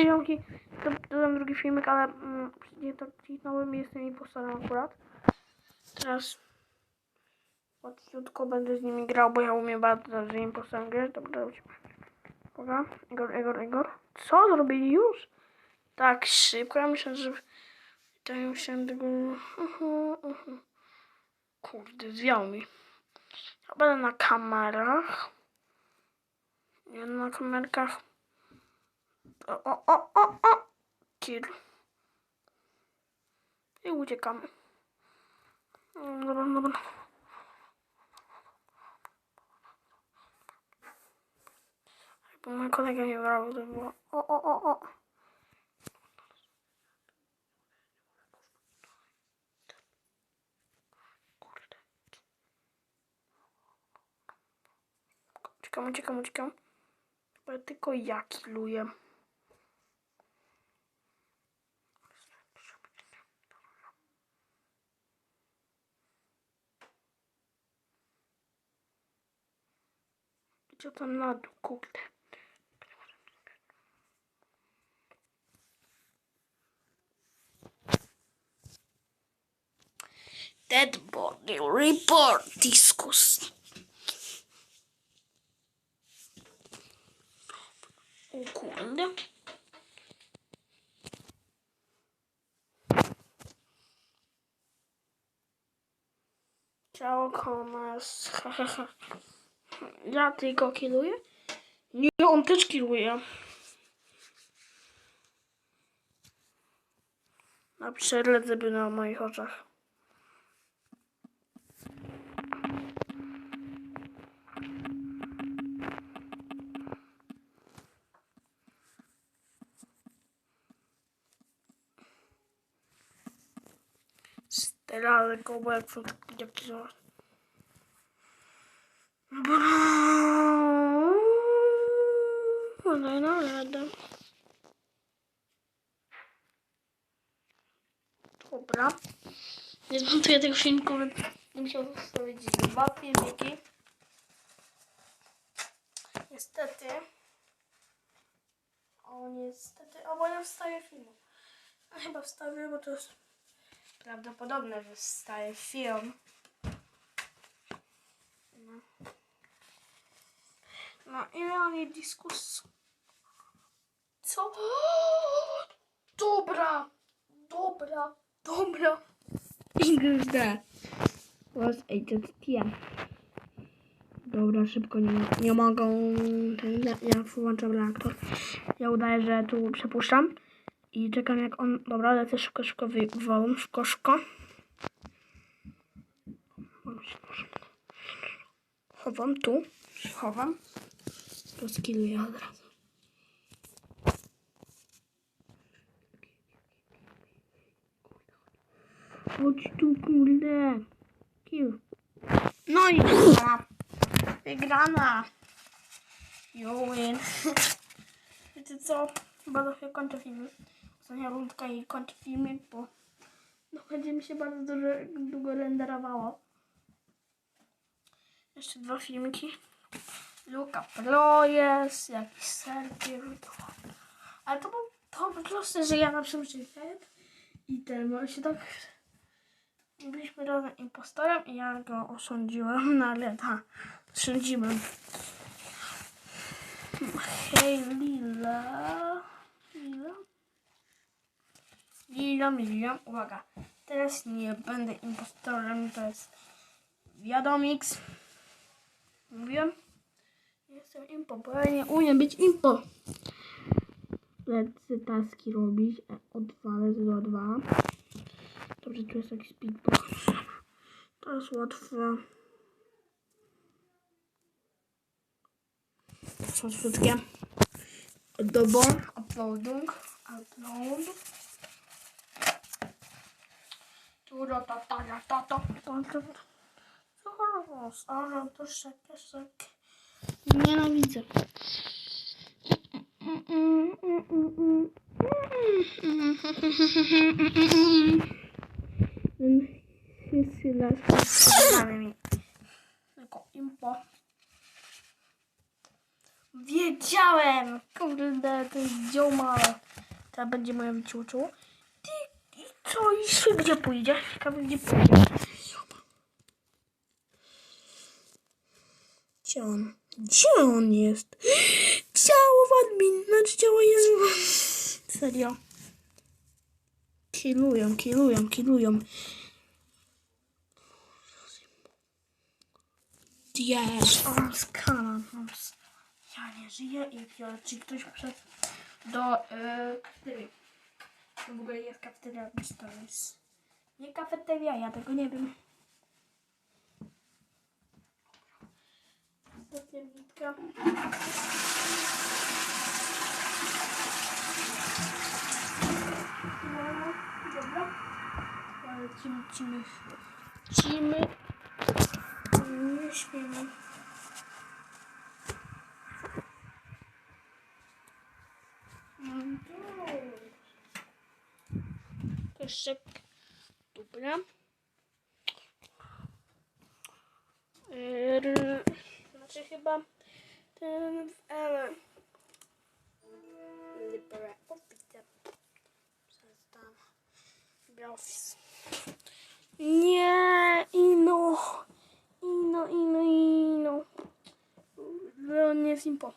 Wiecie, ziomki, ten drugi filmik, ale mm, nie tak kliknąłem jestem impostorem akurat. Teraz łatwiutko będę z nimi grał, bo ja umiem bardzo dobrze impostorem grać. Dobra, lecimy. Uwaga, Igor, Igor, Igor. Co, zrobili już? Tak szybko, ja myślę, że... To ja musiałem tego... Kurde, zwiał mi. Ja będę na kamerach. Nie na kamerkach. O, o, o, o. Kill. I uciekamy. Dobra, dobra. Bo mój kolega nie brał, to było. O, o, o, o. Uciekam, uciekam, uciekam. Ja tylko ja killuję. Gdzie tam na dół. Dead body report discuss. O kurde. Ciao, komas. Ja tylko killuję? Nie, on też killuje. Na przeledze by na moich oczach. Strzelę go, bo jak są No, radę. Dobra. Nie zmontuję tego filmiku, będę musiał zostawić dwa filmiki. Niestety. O, niestety. O, bo ja wstawię film. A chyba wstawię, bo to jest prawdopodobne, że wstaje film. No. No i mamy dyskus. Co? Dobra! Dobra! Dobra! XD. Was ATTM. Dobra, szybko nie, nie mogą. Ten, ja, ja włączam reaktor. Ja udaję, że tu przepuszczam. I czekam jak on. Dobra, lecę szybko, szybko wywołam. Szybko, szybko. Chowam tu. Chowam. To skilluję od razu. Chodź tu, kurde. Kill. No i wygrana. Wygrana. You win. Wiecie co? Chyba trochę kończę filmik. Ostatnia rundka i kończę filmik, bo no, będzie mi się bardzo dużo, długo renderowało. Jeszcze dwa filmiki. Luka Pro jest, jakiś serwer. Ale to był to po prostu, że ja na przykład i ten, bo się tak byliśmy razem impostorem i ja go osądziłem, no ale tak, sądziłem. Hej, Lila. Lila? Lila, Lila, uwaga. Teraz nie będę impostorem, to jest wiadomix. Mówiłem? Jestem impo, bo ja nie umiem być impo. Lecę taski robić. E, Odwalę do 2. Dobrze, tu jest jakiś speedbox. To jest łatwe. Są szybkie. Dobor, uploading, upload. Tu ta ta ta ta ta ta ale to szybkie, szybkie. Nienawidzę. Tylko impo. Wie wiedziałem! Kurde, to jest dziomale. Teraz będzie moja wyciuczu. I co? I się gdzie pójdzie? Ciekawe gdzie pójdzie. Gdzie on? Gdzie on jest? Ciało w admin, znaczy ciało jest... Serio. Kilują, kilują, kilują. Jest, on skanan. Ja nie żyję i biorę, czy ktoś przed do yy, kafeterii. To w ogóle jest kafeteria, to jest nie kafeteria, ja tego nie wiem. Nitka. No, dobra. Lecimy, lecimy. Lecimy. Nie śpiemy. Jeszcze dobra. R, znaczy chyba ten ale Libera Office. Przestam. Office. Nie, ino. Ino, ino, ino. Leon jest impo.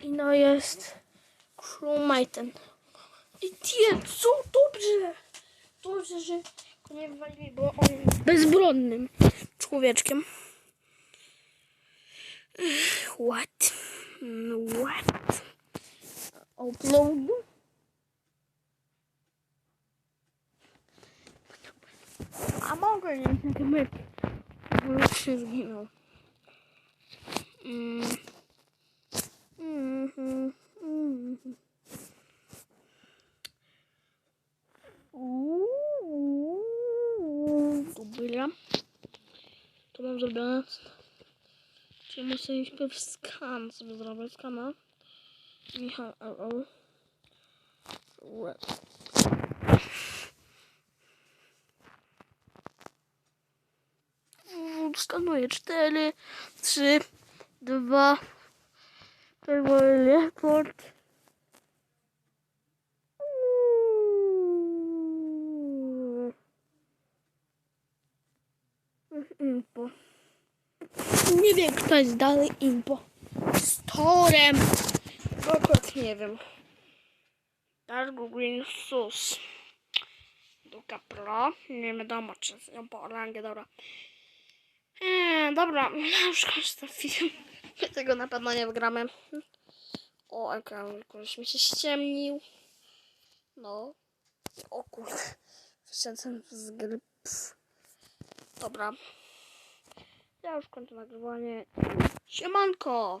Ino jest crewmate'em. I tie, co? Dobrze. Dobrze, że go nie wywalili, bo on jest bezbronnym człowieczkiem. What? Mm, What? Upload? A mogę nie na kamerę. Bo już się zginął. Mm. Czyli muszę iść w skan sobie zrobić skana. Michał. Red. Mm, Skanuję 4, 3, 2. Teleport. Uuu. Impo. Nie wiem, kto jest dalej impo. Z Torem. Bo akurat nie wiem. Dark Green Sus. Duka Pro. Nie wiadomo, czy ją po rangę, dobra. Eee, dobra, ja już kończę film. My tego na pewno nie wygramy. O, ekran jakoś mi się ściemnił. No. O kurde. Wyszedłem z gry. Dobra. Ja już kończę nagrywanie. Siemanko!